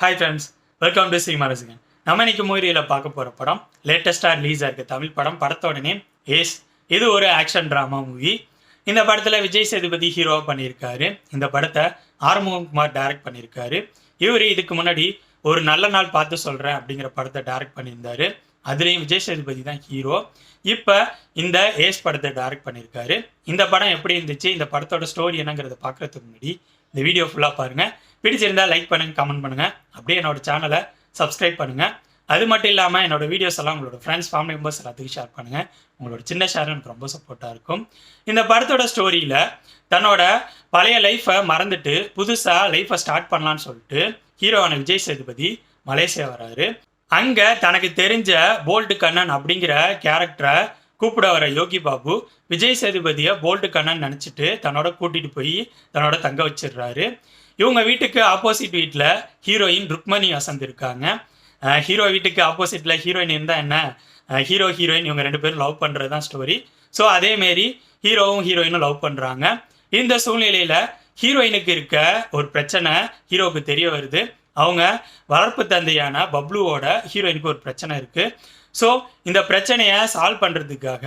Hi friends welcome to cinema ரசிகன் நம்ம இன்னைக்கு மூவியில் பார்க்க போகிற படம் லேட்டஸ்டாக ரிலீஸ் ஆகிருக்கு தமிழ் படம். படத்தோட நேம் ஏஸ் இது ஒரு ஆக்ஷன் ட்ராமா மூவி இந்த படத்தில் விஜய் சேதுபதி ஹீரோவாக பண்ணியிருக்காரு. இந்த படத்தை ஆறுமுககுமார் டைரக்ட் பண்ணியிருக்காரு. இவர் இதுக்கு முன்னாடி ஒரு நல்ல நாள் பார்த்து சொல்கிறேன் அப்படிங்கிற படத்தை டைரக்ட் பண்ணியிருந்தாரு. அதுலேயும் விஜய் சேதுபதி தான் ஹீரோ இப்போ இந்த ஏஸ் படத்தை டைரக்ட் பண்ணியிருக்காரு. இந்த படம் எப்படி இருந்துச்சு? இந்த படத்தோட ஸ்டோரி என்னங்கிறத பார்க்குறதுக்கு முன்னாடி இந்த வீடியோ ஃபுல்லாக பாருங்கள் பிடிச்சிருந்தா லைக் பண்ணுங்கள் கமெண்ட் பண்ணுங்கள் அப்படியே என்னோட சேனலை சப்ஸ்கிரைப் பண்ணுங்கள் அது மட்டும் இல்லாமல் என்னோட வீடியோஸ் எல்லாம் உங்களோட ஃப்ரெண்ட்ஸ் ஃபேமிலி மெம்பர்ஸ் எல்லாத்துக்கும் ஷேர் பண்ணுங்கள் உங்களோட சின்ன ஷேர் எனக்கு ரொம்ப சப்போர்ட்டாக இருக்கும். இந்த படத்தோட ஸ்டோரியில் தன்னோட பழைய லைஃப்பை மறந்துட்டு புதுசாக லைஃப்பை ஸ்டார்ட் பண்ணலான்னு சொல்லிட்டு ஹீரோவான விஜய் சேதுபதி மலேசியா வராரு. அங்கே தனக்கு தெரிஞ்ச போல்டு கண்ணன் அப்படிங்கிற கேரக்டரை கூப்பிட வர யோகி பாபு விஜய் சேதுபதியை போல்டு கண்ணன் நினச்சிட்டு தன்னோட கூட்டிகிட்டு போய் தன்னோட தங்க வச்சிடுறாரு. இவங்க வீட்டுக்கு ஆப்போசிட் வீட்டில் ஹீரோயின் ருக்மணி வசந்த் இருக்காங்க. ஹீரோ வீட்டுக்கு ஆப்போசிட்டில் ஹீரோயின் இருந்தால் என்ன? ஹீரோ ஹீரோயின் இவங்க ரெண்டு பேரும் லவ் பண்ணுறது தான் ஸ்டோரி ஸோ அதேமாரி ஹீரோவும் ஹீரோயினும் லவ் பண்ணுறாங்க இந்த சூழ்நிலையில் ஹீரோயினுக்கு இருக்க ஒரு பிரச்சனை ஹீரோவுக்கு தெரிய வருது. அவங்க வளர்ப்பு தந்தையான பப்ளுவோட ஹீரோயினுக்கு ஒரு பிரச்சனை இருக்குது ஸோ இந்த பிரச்சனையை சால்வ் பண்ணுறதுக்காக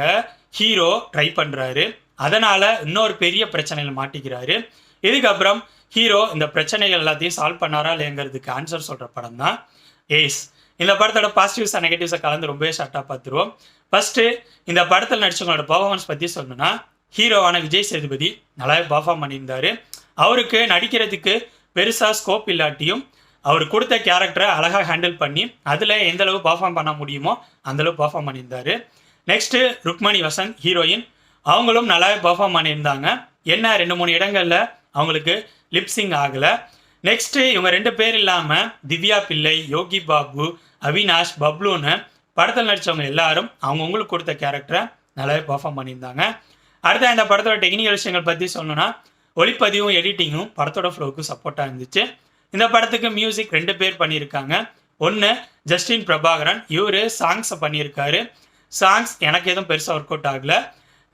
ஹீரோ ட்ரை பண்ணுறாரு அதனால் இன்னொரு பெரிய பிரச்சனையில் மாட்டிக்கிறாரு. இதுக்கப்புறம் ஹீரோ இந்த பிரச்சனைகள் எல்லாத்தையும் சால்வ் பண்ணாரா இல்லைங்கிறதுக்கு ஆன்சர் சொல்கிற படம் தான் ஏஸ் இந்த படத்தோட பாசிட்டிவ்ஸ் அண்ட் நெகட்டிவ்ஸை கலந்து ரொம்பவே ஷார்ட்டாக பார்த்துருவோம். ஃபஸ்ட்டு இந்த படத்தில் நடிச்சவங்களோட பர்ஃபார்மன்ஸ் பற்றி சொல்லணும்னா ஹீரோவான விஜய் சேதுபதி நல்லாவே பர்ஃபார்ம் பண்ணியிருந்தாரு. அவருக்கு நடிக்கிறதுக்கு பெருசாக ஸ்கோப் இல்லாட்டியும் அவர் கொடுத்த கேரக்டரை அழகாக ஹேண்டில் பண்ணி அதில் எந்தளவு பர்ஃபார்ம் பண்ண முடியுமோ அந்தளவு பர்ஃபார்ம் பண்ணியிருந்தாரு. நெக்ஸ்ட்டு ருக்மணி வசந்த் ஹீரோயின் அவங்களும் நல்லாவே பர்ஃபார்ம் பண்ணியிருந்தாங்க. என்ன ரெண்டு மூணு இடங்களில் அவங்களுக்கு லிப்சிங் ஆகலை. நெக்ஸ்ட்டு இவங்க ரெண்டு பேர் இல்லாமல் திவ்யா பிள்ளை யோகி பாபு அவினாஷ் பப்ளுன்னு படத்தில் நடித்தவங்க எல்லாரும் அவங்கவுங்களுக்கு கொடுத்த கேரக்டரை நல்லாவே பர்ஃபார்ம் பண்ணியிருந்தாங்க. அடுத்த இந்த படத்தோட டெக்னிக்கல் விஷயங்கள் பற்றி சொல்லணும்னா ஒளிப்பதிவும் எடிட்டிங்கும் படத்தோட ஃப்ளோவுக்கு சப்போர்ட்டாக இருந்துச்சு. இந்த படத்துக்கு மியூசிக் ரெண்டு பேர் பண்ணியிருக்காங்க. ஒன்று ஜஸ்டின் பிரபாகரன் இவர் சாங்ஸை பண்ணியிருக்காரு. சாங்ஸ் எனக்கு எதுவும் பெருசாக ஒர்க் அவுட் ஆகலை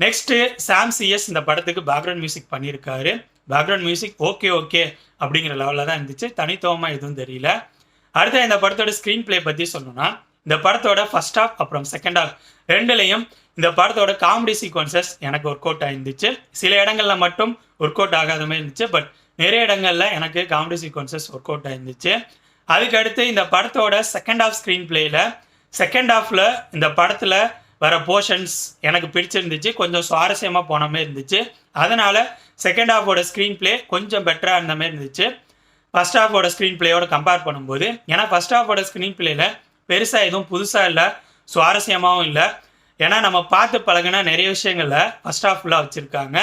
நெக்ஸ்ட்டு சாம் சிஎஸ் இந்த படத்துக்கு பேக்ரவுண்ட் மியூசிக் பண்ணியிருக்காரு. பேக்ரவுண்ட் மியூசிக் ஓகே ஓகே அப்படிங்கிற லெவலில் தான் இருந்துச்சு. தனித்துவமாக எதுவும் தெரியல. அடுத்த இந்த படத்தோட ஸ்க்ரீன் ப்ளே பற்றி சொல்லணும்னா இந்த படத்தோட ஃபர்ஸ்ட் ஹாஃப் அப்புறம் செகண்ட் ஹாஃப் ரெண்டுலேயும் இந்த படத்தோட காமெடி சீக்வன்சஸ் எனக்கு ஒர்க் அவுட் ஆயிருந்துச்சு. சில இடங்களில் மட்டும் ஒர்க் அவுட் ஆகாத மாதிரி இருந்துச்சு பட் நிறைய இடங்களில் எனக்கு காமெடி சீக்வன்சஸ் ஒர்க் அவுட் ஆயிருந்துச்சு. அதுக்கு அடுத்து இந்த படத்தோட செகண்ட் ஹாஃப் ஸ்க்ரீன் பிளேயில் செகண்ட் ஹாஃபில் இந்த படத்தில் வர போர்ஷன்ஸ் எனக்கு பிடிச்சிருந்துச்சு. கொஞ்சம் சுவாரஸ்யமாக போன மாதிரி இருந்துச்சு. அதனால் செகண்ட் ஹாஃபோட ஸ்க்ரீன் ப்ளே கொஞ்சம் பெட்டராக இருந்த மாதிரி இருந்துச்சு. ஃபஸ்ட் ஹாஃபோட ஸ்க்ரீன் பிளேயோட கம்பேர் பண்ணும்போது ஏன்னா ஃபஸ்ட் ஹாஃபோட ஸ்க்ரீன் பிளேயில் பெருசாக எதுவும் புதுசாக இல்லை சுவாரஸ்யமாகவும் இல்லை. ஏன்னா நம்ம பார்த்து பழகினா நிறைய விஷயங்களில் ஃபஸ்ட் ஹாஃபில் வச்சுருக்காங்க.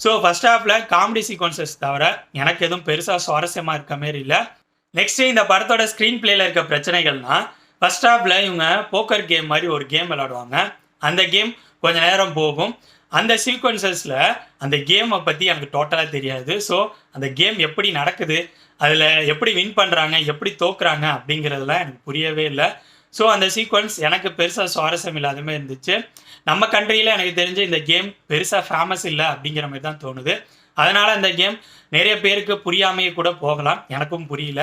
ஸோ ஃபஸ்ட் ஹாஃபில் காமெடி சீக்வன்சஸ் தவிர எனக்கு எதுவும் பெருசாக சுவாரஸ்யமாக இருக்க மாரி இல்லை. நெக்ஸ்ட்டு இந்த படத்தோட ஸ்க்ரீன் பிளேயில் இருக்க பிரச்சனைகள்னா ஃபஸ்ட் ஹாஃபில் இவங்க போக்கர் கேம் மாதிரி ஒரு கேம் விளாடுவாங்க அந்த கேம் கொஞ்ச நேரம் போகும். அந்த சீக்வன்சஸில் அந்த கேமை பற்றி எனக்கு டோட்டலாக தெரியாது. ஸோ அந்த கேம் எப்படி நடக்குது அதில் எப்படி வின் பண்ணுறாங்க எப்படி தோக்குறாங்க அப்படிங்கிறதுலாம் எனக்கு புரியவே இல்லை. ஸோ அந்த சீக்வன்ஸ் எனக்கு பெருசாக சுவாரஸ்யம் இல்லாத மாதிரி இருந்துச்சு. நம்ம கண்ட்ரியில் எனக்கு தெரிஞ்சு இந்த கேம் பெருசாக ஃபேமஸ் இல்லை அப்படிங்கிற மாதிரி தான் தோணுது. அதனால் அந்த கேம் நிறைய பேருக்கு புரியாமையே கூட போகலாம். எனக்கும் புரியல.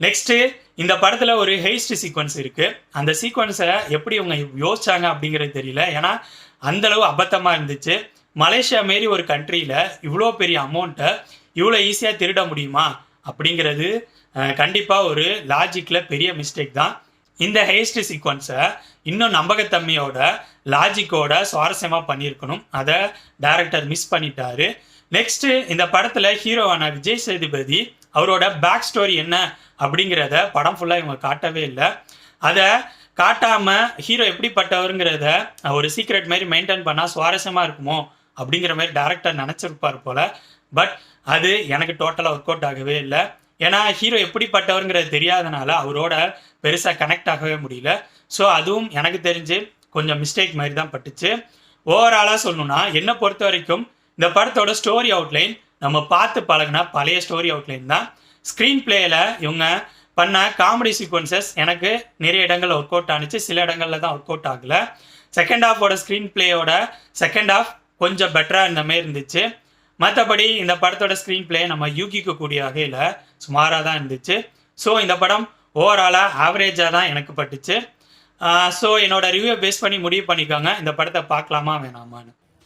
நெக்ஸ்ட்டு இந்த படத்தில் ஒரு ஹெய்ஸ்ட் சீக்வன்ஸ் இருக்குது அந்த சீக்வன்ஸை எப்படி இவங்க யோசிச்சாங்க அப்படிங்கிறது தெரியல. ஏன்னா அந்தளவு அபத்தமாக இருந்துச்சு. மலேசியா மாரி ஒரு கண்ட்ரியில் இவ்வளோ பெரிய அமௌண்ட்டை இவ்வளோ ஈஸியாக திருட முடியுமா? அப்படிங்கிறது கண்டிப்பாக ஒரு லாஜிக்கில் பெரிய மிஸ்டேக் தான். இந்த ஹெய்ஸ்ட் சீக்வன்ஸை இன்னும் நம்பகத்தன்மையோட லாஜிக்கோட சுவாரஸ்யமாக பண்ணியிருக்கணும். அதை டேரக்டர் மிஸ் பண்ணிட்டாரு. நெக்ஸ்ட்டு இந்த படத்தில் ஹீரோவான விஜய் சேதுபதி அவரோட பேக் ஸ்டோரி என்ன அப்படிங்கிறத படம் ஃபுல்லாக இவங்க காட்டவே இல்லை. அதை காட்டாமல் ஹீரோ எப்படிப்பட்டவருங்கிறத ஒரு சீக்ரெட் மாதிரி மெயின்டைன் பண்ணால் சுவாரஸ்யமாக இருக்குமோ அப்படிங்கிற மாதிரி டேரக்டர் நினச்சிருப்பார் போல். பட் அது எனக்கு டோட்டலாக ஒர்க் அவுட் ஆகவே இல்லை. ஏன்னா ஹீரோ எப்படிப்பட்டவருங்கிறது தெரியாதனால அவரோட பெருசாக கனெக்ட் ஆகவே முடியல. ஸோ அதுவும் எனக்கு தெரிஞ்சு கொஞ்சம் மிஸ்டேக் மாதிரி தான் பட்டுச்சு. ஓவராலாக சொல்லணும்னா என்னை பொறுத்த வரைக்கும் இந்த படத்தோட ஸ்டோரி அவுட்லைன் நம்ம பார்த்து பழகின பழைய ஸ்டோரி அவுட்லைன் தான். ஸ்க்ரீன் பிளேயில் இவங்க பண்ண காமெடி சீக்வன்சஸ் எனக்கு நிறைய இடங்களில் ஒர்க் அவுட் ஆனிச்சு. சில இடங்களில் தான் ஒர்க் அவுட் ஆகலை. செகண்ட் ஹாஃபோட ஸ்க்ரீன் பிளேயோட செகண்ட் ஹாஃப் கொஞ்சம் பெட்டராக இருந்த மாதிரி இருந்துச்சு. மற்றபடி இந்த படத்தோட ஸ்க்ரீன் பிளே நம்ம யூகிக்கக்கூடிய வகையில் சுமாராக தான் இருந்துச்சு. ஸோ இந்த படம் ஓவராலாக ஆவரேஜாக தான் எனக்கு பட்டுச்சு. ஸோ என்னோடய ரிவ்யூ பேஸ் பண்ணி முடிவு பண்ணிக்கோங்க. இந்த படத்தை பார்க்கலாமா வேணாமான்னு.